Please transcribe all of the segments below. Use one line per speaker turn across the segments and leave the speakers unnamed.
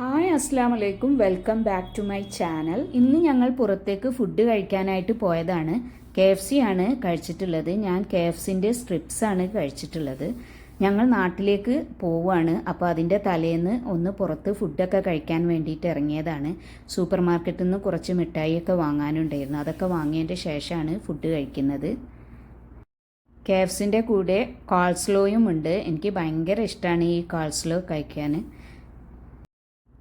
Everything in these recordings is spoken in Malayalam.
ഹായ് അസ്സാം വലൈക്കും welcome back to my channel. ഇന്ന് ഞങ്ങൾ പുറത്തേക്ക് ഫുഡ് കഴിക്കാനായിട്ട് പോയതാണ്. കെ എഫ് സി ആണ് കഴിച്ചിട്ടുള്ളത്. ഞാൻ കെ എഫ് സിന്റെ സ്ട്രിപ്സ് ആണ് കഴിച്ചിട്ടുള്ളത്. ഞങ്ങൾ നാട്ടിലേക്ക് പോവുകയാണ്. അപ്പോൾ അതിന്റെ തലേന്ന് ഒന്ന് പുറത്ത് ഫുഡൊക്കെ കഴിക്കാൻ വേണ്ടിയിട്ട് ഇറങ്ങിയതാണ്. സൂപ്പർ മാർക്കറ്റിൽ നിന്ന് കുറച്ച് മിഠായിയൊക്കെ വാങ്ങാനുണ്ടായിരുന്നു. അതൊക്കെ വാങ്ങിയതിന്റെ ശേഷമാണ് ഫുഡ് കഴിക്കുന്നത്. കെ എഫ് സിന്റെ കൂടെ കാൾസ്ലോയും ഉണ്ട്. എനിക്ക് ഭയങ്കര ഇഷ്ടമാണ് ഈ കാൾസ്ലോ കഴിക്കാൻ.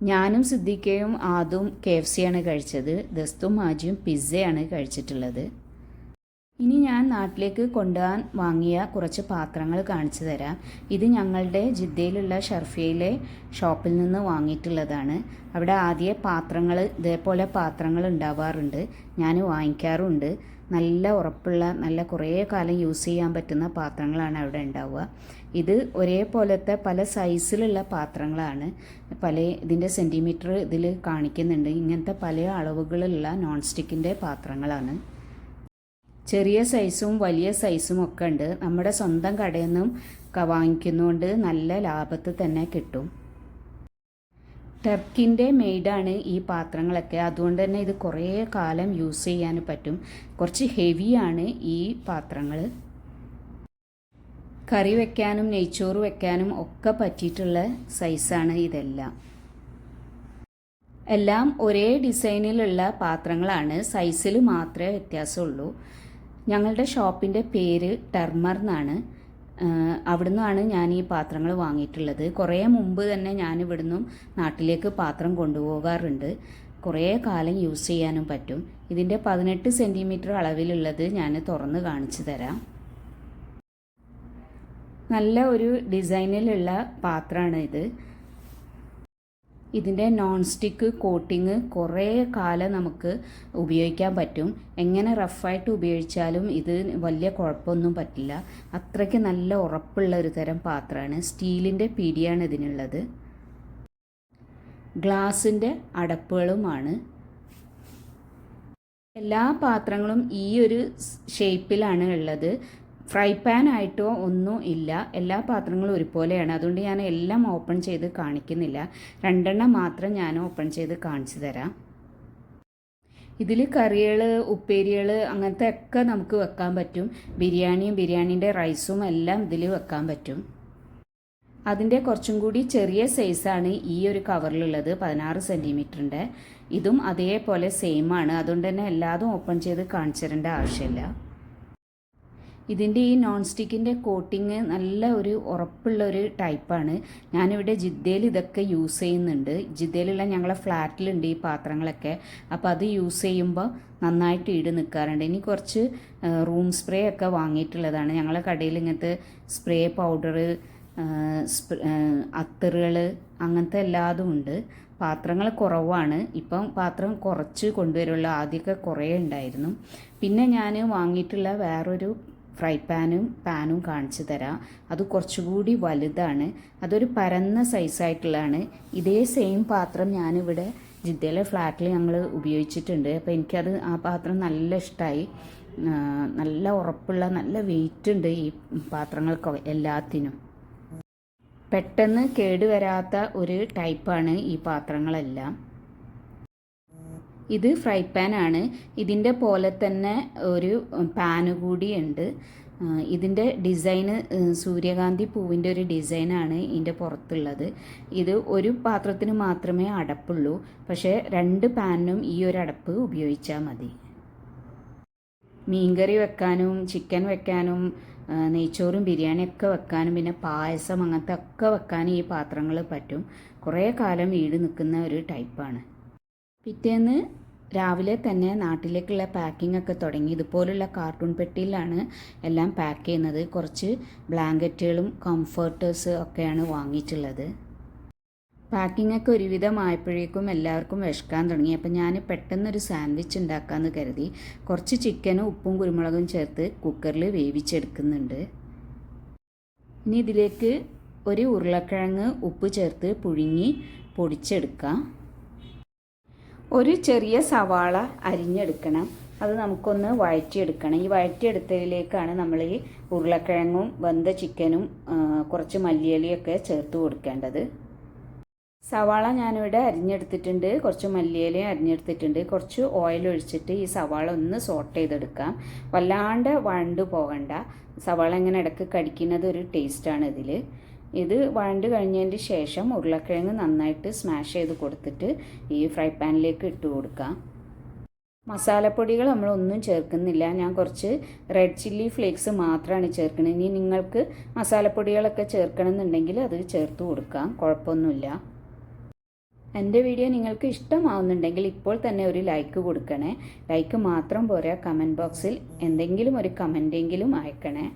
ഞാനും സിദ്ദിഖയും ആദും കെ എഫ് സിയാണ് കഴിച്ചത്. ദസ്തും ആജിയും പിസ്സയാണ് കഴിച്ചിട്ടുള്ളത്. ഇനി ഞാൻ നാട്ടിലേക്ക് കൊണ്ടുപോകാൻ വാങ്ങിയ കുറച്ച് പാത്രങ്ങൾ കാണിച്ചു തരാം. ഇത് ഞങ്ങളുടെ ജിദ്ദയിലുള്ള ഷർഫിയയിലെ ഷോപ്പിൽ നിന്ന് വാങ്ങിയിട്ടുള്ളതാണ്. അവിടെ ആദ്യ പാത്രങ്ങൾ ഇതേപോലെ പാത്രങ്ങൾ ഉണ്ടാവാറുണ്ട്. ഞാൻ വാങ്ങിക്കാറുണ്ട്. നല്ല ഉറപ്പുള്ള നല്ല കുറേ കാലം യൂസ് ചെയ്യാൻ പറ്റുന്ന പാത്രങ്ങളാണ് അവിടെ ഉണ്ടാവുക. ഇത് ഒരേപോലത്തെ പല സൈസിലുള്ള പാത്രങ്ങളാണ്. പല ഇതിന്റെ സെന്റിമീറ്റർ ഇതിൽ കാണിക്കുന്നുണ്ട്. ഇങ്ങനത്തെ പല അളവുകളുള്ള നോൺ സ്റ്റിക്കിന്റെ പാത്രങ്ങളാണ്. ചെറിയ സൈസും വലിയ സൈസും ഒക്കെ ഉണ്ട്. നമ്മുടെ സ്വന്തം കടയിൽ നിന്നും വാങ്ങിക്കുന്നതുകൊണ്ട് നല്ല ലാഭത്തിൽ തന്നെ കിട്ടും. ടർക്കിന്റെ മെയ്ഡാണ് ഈ പാത്രങ്ങളൊക്കെ. അതുകൊണ്ട് തന്നെ ഇത് കുറേ കാലം യൂസ് ചെയ്യാൻ പറ്റും. കുറച്ച് ഹെവിയാണ് ഈ പാത്രങ്ങൾ കറി വെക്കാനും നെയ്ച്ചോറ് വെക്കാനും ഒക്കെ പറ്റിയിട്ടുള്ള സൈസാണ് ഇതെല്ലാം. എല്ലാം ഒരേ ഡിസൈനിലുള്ള പാത്രങ്ങളാണ്. സൈസിൽ മാത്രമേ വ്യത്യാസമുള്ളൂ. ഞങ്ങളുടെ ഷോപ്പിന്റെ പേര് ടെർമർ എന്നാണ്. അവിടുന്നാണ് ഞാൻ ഈ പാത്രങ്ങൾ വാങ്ങിയിട്ടുള്ളത്. കുറേ മുമ്പ് തന്നെ ഞാൻ ഇവിടുന്നും നാട്ടിലേക്ക് പാത്രം കൊണ്ടുപോകാറുണ്ട്. കുറേ കാലം യൂസ് ചെയ്യാനും പറ്റും. ഇതിന്റെ പതിനെട്ട് സെന്റിമീറ്റർ അളവിലുള്ളത് ഞാൻ തുറന്ന് കാണിച്ചു തരാം. നല്ല ഒരു ഡിസൈനിലുള്ള പാത്രമാണ് ഇത്. ഇതിന്റെ നോൺ സ്റ്റിക്ക് കോട്ടിങ് കുറേ കാലം നമുക്ക് ഉപയോഗിക്കാൻ പറ്റും. എങ്ങനെ റഫായിട്ട് ഉപയോഗിച്ചാലും ഇത് വലിയ കുഴപ്പമൊന്നും പറ്റില്ല. അത്രയ്ക്ക് നല്ല ഉറപ്പുള്ള ഒരു തരം പാത്രമാണ്. സ്റ്റീലിന്റെ പിടിയാണ് ഇതിനുള്ളത്. ഗ്ലാസിന്റെ അടപ്പുകളുമാണ്. എല്ലാ പാത്രങ്ങളും ഈ ഒരു ഷേപ്പിലാണ് ഉള്ളത്. ഫ്രൈ പാൻ ആയിട്ടോ ഒന്നും ഇല്ല. എല്ലാ പാത്രങ്ങളും ഒരുപോലെയാണ്. അതുകൊണ്ട് ഞാൻ എല്ലാം ഓപ്പൺ ചെയ്ത് കാണിക്കുന്നില്ല. രണ്ടെണ്ണം മാത്രം ഞാൻ ഓപ്പൺ ചെയ്ത് കാണിച്ചു തരാം. ഇതിൽ കറികൾ ഉപ്പേരികൾ അങ്ങനത്തെ ഒക്കെ നമുക്ക് വെക്കാൻ പറ്റും. ബിരിയാണിയും ബിരിയാണീന്റെ റൈസും എല്ലാം ഇതിൽ വെക്കാൻ പറ്റും. അതിന്റെ കുറച്ചും കൂടി ചെറിയ സൈസാണ് ഈ ഒരു കവറിലുള്ളത് പതിനാറ് സെന്റിമീറ്ററിന്റെ. ഇതും അതേപോലെ സെയിം ആണ്. അതുകൊണ്ട് തന്നെ എല്ലാതും ഓപ്പൺ ചെയ്ത് കാണിച്ചു തരേണ്ട ആവശ്യമില്ല. ഇതിന്റെ ഈ നോൺ സ്റ്റിക്കിന്റെ കോട്ടിങ് നല്ല ഒരു ഉറപ്പുള്ള ഒരു ടൈപ്പാണ് ഞാനിവിടെ ജിദ്ദയിൽ ഇതൊക്കെ യൂസ് ചെയ്യുന്നുണ്ട്. ജിദ്ദയിലുള്ള ഞങ്ങളെ ഫ്ലാറ്റിലുണ്ട് ഈ പാത്രങ്ങളൊക്കെ. അപ്പോൾ അത് യൂസ് ചെയ്യുമ്പോൾ നന്നായിട്ട് ഈട് നിൽക്കാറുണ്ട് ഇനി കുറച്ച് റൂം സ്പ്രേ ഒക്കെ വാങ്ങിയിട്ടുള്ളതാണ്. ഞങ്ങളെ കടയിൽ ഇങ്ങനത്തെ സ്പ്രേ പൗഡർ അത്തറുകൾ അങ്ങനത്തെ എല്ലാതും ഉണ്ട്. പാത്രങ്ങൾ കുറവാണ്. ഇപ്പം പാത്രം കുറച്ച് കൊണ്ടുവരുള്ളൂ. ആദ്യമൊക്കെ കുറേ ഉണ്ടായിരുന്നു. പിന്നെ ഞാൻ വാങ്ങിയിട്ടുള്ള വേറൊരു ഫ്രൈ പാനും പാനും കാണിച്ചു തരാം. അത് കുറച്ചുകൂടി വലുതാണ്. അതൊരു പരന്ന സൈസായിട്ടുള്ളതാണ് ഇതേ സെയിം പാത്രം ഞാനിവിടെ ജിദ്ദയിലെ ഫ്ലാറ്റിൽ ഞങ്ങൾ ഉപയോഗിച്ചിട്ടുണ്ട്. അപ്പോൾ എനിക്കത് ആ പാത്രം നല്ല ഇഷ്ടമായി നല്ല ഉറപ്പുള്ള നല്ല വെയിറ്റ് ഉണ്ട് ഈ പാത്രങ്ങൾക്ക് എല്ലാത്തിനും. പെട്ടെന്ന് കേടുവരാത്ത ഒരു ടൈപ്പാണ് ഈ പാത്രങ്ങളെല്ലാം. ഇത് ഫ്രൈ പാൻ ആണ്. ഇതിന്റെ പോലെ തന്നെ ഒരു പാന് കൂടിയുണ്ട് ഇതിന്റെ ഡിസൈന് സൂര്യകാന്തി പൂവിന്റെ ഒരു ഡിസൈനാണ് ഇതിന്റെ പുറത്തുള്ളത്. ഇത് ഒരു പാത്രത്തിന് മാത്രമേ അടപ്പുള്ളൂ. പക്ഷേ രണ്ട് പാനിനും ഈ ഒരു അടപ്പ് ഉപയോഗിച്ചാൽ മതി. മീൻകറി വെക്കാനും ചിക്കൻ വെക്കാനും നെയ്ച്ചോറും ബിരിയാണിയൊക്കെ വെക്കാനും പിന്നെ പായസം അങ്ങനത്തെ ഒക്കെ വെക്കാനും ഈ പാത്രങ്ങൾ പറ്റും. കുറേ കാലം വീട് നിൽക്കുന്ന ഒരു ടൈപ്പാണ് പിറ്റേന്ന് രാവിലെ തന്നെ നാട്ടിലേക്കുള്ള പാക്കിംഗ് ഒക്കെ തുടങ്ങി. ഇതുപോലുള്ള കാർട്ടൂൺ പെട്ടിയിലാണ് എല്ലാം പാക്ക് ചെയ്യുന്നത്. കുറച്ച് ബ്ലാങ്കറ്റുകളും കംഫർട്ടേഴ്സ് ഒക്കെയാണ് വാങ്ങിയിട്ടുള്ളത്. പാക്കിംഗ് ഒക്കെ ഒരുവിധമായപ്പോഴേക്കും എല്ലാവർക്കും വിശക്കാൻ തുടങ്ങി. അപ്പം ഞാൻ പെട്ടെന്നൊരു സാൻഡ്വിച്ച് ഉണ്ടാക്കാമെന്ന് കരുതി. കുറച്ച് ചിക്കനും ഉപ്പും കുരുമുളകും ചേർത്ത് കുക്കറിൽ വേവിച്ചെടുക്കുന്നുണ്ട്. ഇനി ഇതിലേക്ക് ഒരു ഉരുളക്കിഴങ്ങ് ഉപ്പ് ചേർത്ത് പുഴുങ്ങി പൊടിച്ചെടുക്കാം. ഒരു ചെറിയ സവാള അരിഞ്ഞെടുക്കണം. അത് നമുക്കൊന്ന് വഴറ്റിയെടുക്കണം. ഈ വഴറ്റിയെടുത്തതിലേക്കാണ് നമ്മൾ ഈ ഉരുളക്കിഴങ്ങും വെന്ത ചിക്കനും കുറച്ച് മല്ലിയലിയൊക്കെ ചേർത്ത് കൊടുക്കേണ്ടത്. സവാള ഞാനിവിടെ അരിഞ്ഞെടുത്തിട്ടുണ്ട്. കുറച്ച് മല്ലിയിലയും അരിഞ്ഞെടുത്തിട്ടുണ്ട്. കുറച്ച് ഓയിൽ ഒഴിച്ചിട്ട് ഈ സവാള ഒന്ന് സോട്ട് ചെയ്തെടുക്കാം. വല്ലാണ്ട് വണ്ട് പോകണ്ട. സവാള ഇങ്ങനെ ഇടയ്ക്ക് കടിക്കുന്നത് ഒരു ടേസ്റ്റാണ് ഇതിൽ ഇത് വഴണ്ട് കഴിഞ്ഞതിന് ശേഷം ഉരുളക്കിഴങ്ങ് നന്നായിട്ട് സ്മാഷ് ചെയ്ത് കൊടുത്തിട്ട് ഈ ഫ്രൈ പാനിലേക്ക് ഇട്ട് കൊടുക്കുക മസാലപ്പൊടികൾ നമ്മളൊന്നും ചേർക്കുന്നില്ല. ഞാൻ കുറച്ച് റെഡ് ചില്ലി ഫ്ലേക്സ് മാത്രമാണ് ചേർക്കുന്നത്. ഇനി നിങ്ങൾക്ക് മസാലപ്പൊടികളൊക്കെ ചേർക്കണം എന്നുണ്ടെങ്കിൽ അത് ചേർത്ത് കൊടുക്കാം. കുഴപ്പമൊന്നുമില്ല. എന്റെ വീഡിയോ നിങ്ങൾക്ക് ഇഷ്ടമാവുന്നുണ്ടെങ്കിൽ ഇപ്പോൾ തന്നെ ഒരു ലൈക്ക് കൊടുക്കണേ. ലൈക്ക് മാത്രം പോരാ. കമന്റ് ബോക്സിൽ എന്തെങ്കിലും ഒരു കമന്റെങ്കിലും അയക്കണേ.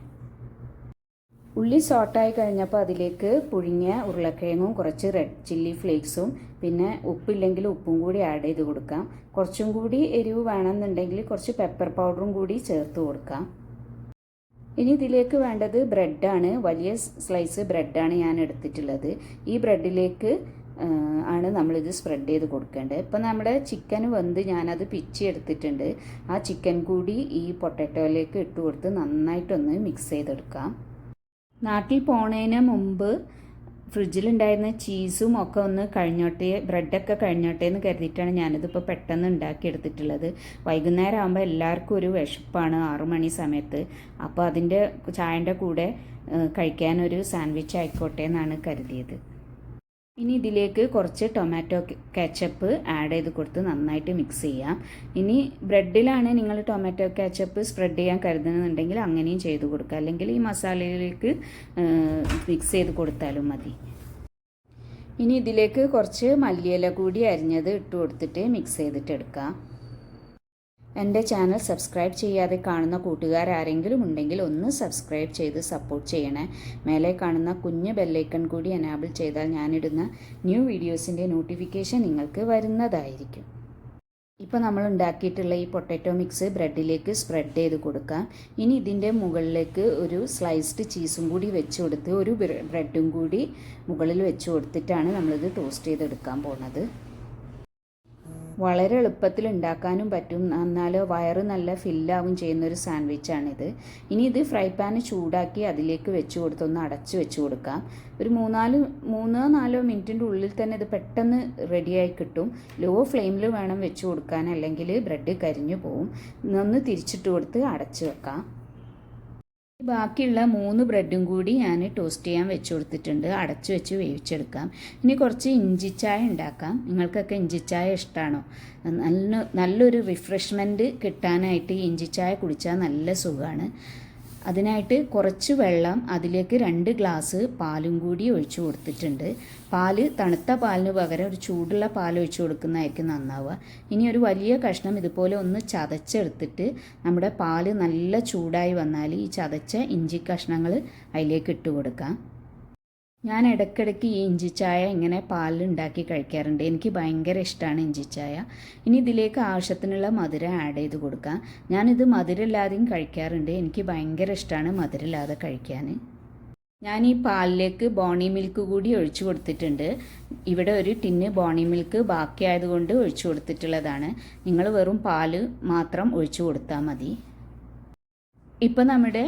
ഉള്ളി സോട്ടായി കഴിഞ്ഞപ്പോൾ അതിലേക്ക് പുഴുങ്ങിയ ഉരുളക്കിഴങ്ങും കുറച്ച് റെഡ് ചില്ലി ഫ്ലേക്സും പിന്നെ ഉപ്പില്ലെങ്കിൽ ഉപ്പും കൂടി ആഡ് ചെയ്ത് കൊടുക്കാം. കുറച്ചും കൂടി എരിവ് വേണമെന്നുണ്ടെങ്കിൽ കുറച്ച് പെപ്പർ പൗഡറും കൂടി ചേർത്ത് കൊടുക്കാം. ഇനി ഇതിലേക്ക് വേണ്ടത് ബ്രെഡാണ് വലിയ സ്ലൈസ് ബ്രെഡാണ് ഞാൻ എടുത്തിട്ടുള്ളത്. ഈ ബ്രെഡിലേക്ക് ആണ് നമ്മളിത് സ്പ്രെഡ് ചെയ്ത് കൊടുക്കേണ്ടത്. ഇപ്പം നമ്മുടെ ചിക്കൻ വെന്ത് ഞാനത് പിച്ചി എടുത്തിട്ടുണ്ട്. ആ ചിക്കൻ കൂടി ഈ പൊട്ടാറ്റോയിലേക്ക് ഇട്ട് കൊടുത്ത് നന്നായിട്ടൊന്ന് മിക്സ് ചെയ്തെടുക്കാം. നാട്ടിൽ പോണതിന് മുമ്പ് ഫ്രിഡ്ജിലുണ്ടായിരുന്ന ചീസും ഒക്കെ ഒന്ന് കഴിഞ്ഞോട്ടെ ബ്രെഡൊക്കെ കഴിഞ്ഞോട്ടെ എന്ന് കരുതിയിട്ടാണ് ഞാനിതിപ്പോൾ പെട്ടെന്ന് ഉണ്ടാക്കിയെടുത്തിട്ടുള്ളത്. വൈകുന്നേരം ആകുമ്പോൾ എല്ലാവർക്കും ഒരു വിശപ്പാണ് ആറു മണി സമയത്ത്. അപ്പോൾ അതിന്റെ ചായന്റെ കൂടെ കഴിക്കാനൊരു സാൻഡ്വിച്ച് ആയിക്കോട്ടെ എന്നാണ് കരുതിയത്. ഇനി ഇതിലേക്ക് കുറച്ച് ടൊമാറ്റോ കാച്ചപ്പ് ആഡ് ചെയ്ത് കൊടുത്ത് നന്നായിട്ട് മിക്സ് ചെയ്യാം. ഇനി ബ്രെഡിലാണ് നിങ്ങൾ ടൊമാറ്റോ കാച്ചപ്പ് സ്പ്രെഡ് ചെയ്യാൻ കരുതുന്നുണ്ടെങ്കിൽ അങ്ങനെയും ചെയ്ത് കൊടുക്കുക. അല്ലെങ്കിൽ ഈ മസാലയിലേക്ക് മിക്സ് ചെയ്ത് കൊടുത്താലും മതി. ഇനി ഇതിലേക്ക് കുറച്ച് മല്ലിയില കൂടി അരിഞ്ഞത് ഇട്ട് കൊടുത്തിട്ട് മിക്സ് ചെയ്തിട്ട് എടുക്കാം. എന്റെ ചാനൽ സബ്സ്ക്രൈബ് ചെയ്യാതെ കാണുന്ന കൂട്ടുകാർ ആരെങ്കിലും ഉണ്ടെങ്കിൽ ഒന്ന് സബ്സ്ക്രൈബ് ചെയ്ത് സപ്പോർട്ട് ചെയ്യണേ. മേലെ കാണുന്ന കുഞ്ഞ് ബെല്ലൈക്കൺ കൂടി എനാബിൾ ചെയ്താൽ ഞാനിടുന്ന ന്യൂ വീഡിയോസിന്റെ നോട്ടിഫിക്കേഷൻ നിങ്ങൾക്ക് വരുന്നതായിരിക്കും. ഇപ്പോൾ നമ്മൾ ഉണ്ടാക്കിയിട്ടുള്ള ഈ പൊട്ടാറ്റോ മിക്സ് ബ്രെഡിലേക്ക് സ്പ്രെഡ് ചെയ്ത് കൊടുക്കാം. ഇനി ഇതിന്റെ മുകളിലേക്ക് ഒരു സ്ലൈസ്ഡ് ചീസും കൂടി വെച്ച് കൊടുത്ത് ഒരു ബ്രെഡും കൂടി മുകളിൽ വെച്ച് കൊടുത്തിട്ടാണ് നമ്മളിത് ടോസ്റ്റ് ചെയ്തെടുക്കാൻ പോകുന്നത് വളരെ എളുപ്പത്തിൽ ഉണ്ടാക്കാനും പറ്റും. എന്നാൽ വയറ് നല്ല ഫില്ലാവും ചെയ്യുന്ന ഒരു സാൻഡ്വിച്ചാണിത്. ഇനി ഇത് ഫ്രൈ പാൻ ചൂടാക്കി അതിലേക്ക് വെച്ച് കൊടുത്തൊന്ന് അടച്ച് വെച്ച് കൊടുക്കാം. ഒരു മൂന്നാൽ മൂന്നോ നാലോ മിനിറ്റിന്റെ ഉള്ളിൽ തന്നെ ഇത് പെട്ടെന്ന് റെഡിയായി കിട്ടും. ലോ ഫ്ലെയിമിൽ വേണം വെച്ച് കൊടുക്കാൻ. അല്ലെങ്കിൽ ബ്രെഡ് കരിഞ്ഞു പോവും. ഒന്ന് തിരിച്ചിട്ട് കൊടുത്ത് അടച്ച് വെക്കാം. ബാക്കിയുള്ള മൂന്ന് ബ്രെഡും കൂടി ഞാൻ ടോസ്റ്റ് ചെയ്യാൻ വെച്ച് കൊടുത്തിട്ടുണ്ട്. അടച്ച് വെച്ച് വേവിച്ചെടുക്കാം. ഇനി കുറച്ച് ഇഞ്ചിച്ചായ ഉണ്ടാക്കാം. നിങ്ങൾക്കൊക്കെ ഇഞ്ചിച്ചായ ഇഷ്ടമാണോ നല്ല നല്ലൊരു റിഫ്രഷ്മെന്റ് കിട്ടാനായിട്ട് ഇഞ്ചിച്ചായ കുടിച്ചാൽ നല്ല സുഖമാണ് അതിനായിട്ട് കുറച്ച് വെള്ളം അതിലേക്ക് രണ്ട് ഗ്ലാസ് പാലും കൂടി ഒഴിച്ചു കൊടുത്തിട്ടുണ്ട്. പാൽ തണുത്ത പാലിന് പകരം ഒരു ചൂടുള്ള പാൽ ഒഴിച്ചു കൊടുക്കുന്നതായിരിക്കും നന്നാവുക. ഇനി ഒരു വലിയ കഷ്ണം ഇതുപോലെ ഒന്ന് ചതച്ചെടുത്തിട്ട് നമ്മുടെ പാൽ നല്ല ചൂടായി വന്നാൽ ഈ ചതച്ച ഇഞ്ചി കഷ്ണങ്ങൾ അതിലേക്ക് ഇട്ട് കൊടുക്കാം. ഞാൻ ഇടയ്ക്കിടയ്ക്ക് ഈ ചായ ഇങ്ങനെ പാലുണ്ടാക്കി കഴിക്കാറുണ്ട്. എനിക്ക് ഭയങ്കര ഇഷ്ടമാണ് ചായ. ഇനി ഇതിലേക്ക് ആവശ്യത്തിനുള്ള മധുരം ആഡ് ചെയ്ത് കൊടുക്കാം. ഞാനിത് മധുരമില്ലാതെയും കഴിക്കാറുണ്ട്. എനിക്ക് ഭയങ്കര ഇഷ്ടമാണ് മധുരമില്ലാതെ കഴിക്കാൻ. ഞാൻ ഈ പാലിലേക്ക് ബോണി മിൽക്ക് കൂടി ഒഴിച്ചു കൊടുത്തിട്ടുണ്ട്. ഇവിടെ ഒരു ടിന്ന് ബോണി മിൽക്ക് ബാക്കിയായതുകൊണ്ട് ഒഴിച്ചു കൊടുത്തിട്ടുള്ളതാണ്. നിങ്ങൾ വെറും പാൽ മാത്രം ഒഴിച്ചു കൊടുത്താൽ മതി. ഇപ്പോൾ നമ്മുടെ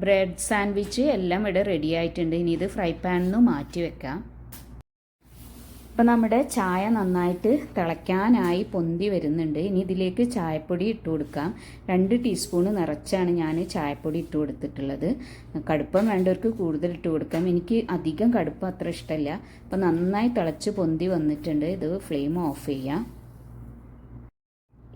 ബ്രെഡ് സാൻഡ്വിച്ച് എല്ലാം ഇവിടെ റെഡി ആയിട്ടുണ്ട്. ഇനി ഇത് ഫ്രൈ പാനിൽ നിന്ന് മാറ്റി വെക്കാം. ഇപ്പം നമ്മുടെ ചായ നന്നായിട്ട് തിളയ്ക്കാനായി പൊന്തി വരുന്നുണ്ട്. ഇനി ഇതിലേക്ക് ചായപ്പൊടി ഇട്ട് കൊടുക്കാം. രണ്ട് ടീസ്പൂണ് നിറച്ചാണ് ഞാൻ ചായപ്പൊടി ഇട്ട് കൊടുത്തിട്ടുള്ളത്. കടുപ്പം വേണ്ടവർക്ക് കൂടുതൽ ഇട്ട് കൊടുക്കാം. എനിക്ക് അധികം കടുപ്പം അത്ര ഇഷ്ടമല്ല അപ്പം നന്നായി തിളച്ച് പൊന്തി വന്നിട്ടുണ്ട്. ഇത് ഫ്ലെയിം ഓഫ് ചെയ്യാം.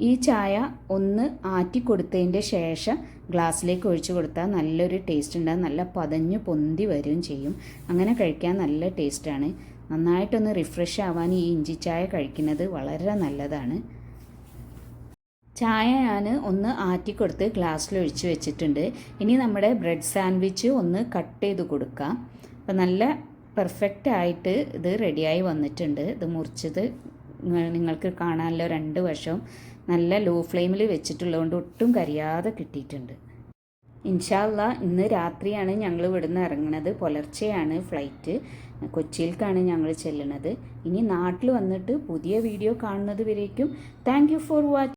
ഈ ചായ ഒന്ന് ആറ്റി കൊടുത്തതിന്റെ ശേഷം ഗ്ലാസ്സിലേക്ക് ഒഴിച്ചു കൊടുത്താൽ നല്ലൊരു ടേസ്റ്റ് ഉണ്ടാകും നല്ല പതഞ്ഞു പൊന്തി വരും ചെയ്യും. അങ്ങനെ കഴിക്കാൻ നല്ല ടേസ്റ്റാണ് നന്നായിട്ടൊന്ന് റിഫ്രഷ് ആവാൻ ഈ ഇഞ്ചി ചായ കഴിക്കുന്നത് വളരെ നല്ലതാണ്. ചായ ഞാൻ ഒന്ന് ആറ്റി കൊടുത്ത് ഗ്ലാസ്സിൽ ഒഴിച്ച് വെച്ചിട്ടുണ്ട്. ഇനി നമ്മുടെ ബ്രെഡ് സാൻഡ്വിച്ച് ഒന്ന് കട്ട് ചെയ്ത് കൊടുക്കാം. അപ്പം നല്ല പെർഫെക്റ്റ് ആയിട്ട് ഇത് റെഡിയായി വന്നിട്ടുണ്ട്. ഇത് മുറിച്ചത് നിങ്ങൾക്ക് കാണാനല്ലോ രണ്ട് വശവും നല്ല ലോ ഫ്ലെയിമിൽ വെച്ചിട്ടുള്ളതുകൊണ്ട് ഒട്ടും കരിയാതെ കിട്ടിയിട്ടുണ്ട്. ഇൻഷാല്ല ഇന്ന് രാത്രിയാണ് ഞങ്ങൾ ഇവിടുന്ന് ഇറങ്ങുന്നത് പുലർച്ചെയാണ് ഫ്ലൈറ്റ്. കൊച്ചിയിലേക്കാണ് ഞങ്ങൾ ചെല്ലുന്നത് ഇനി നാട്ടിൽ വന്നിട്ട് പുതിയ വീഡിയോ കാണുന്നത് വരേക്കും. Thank for watching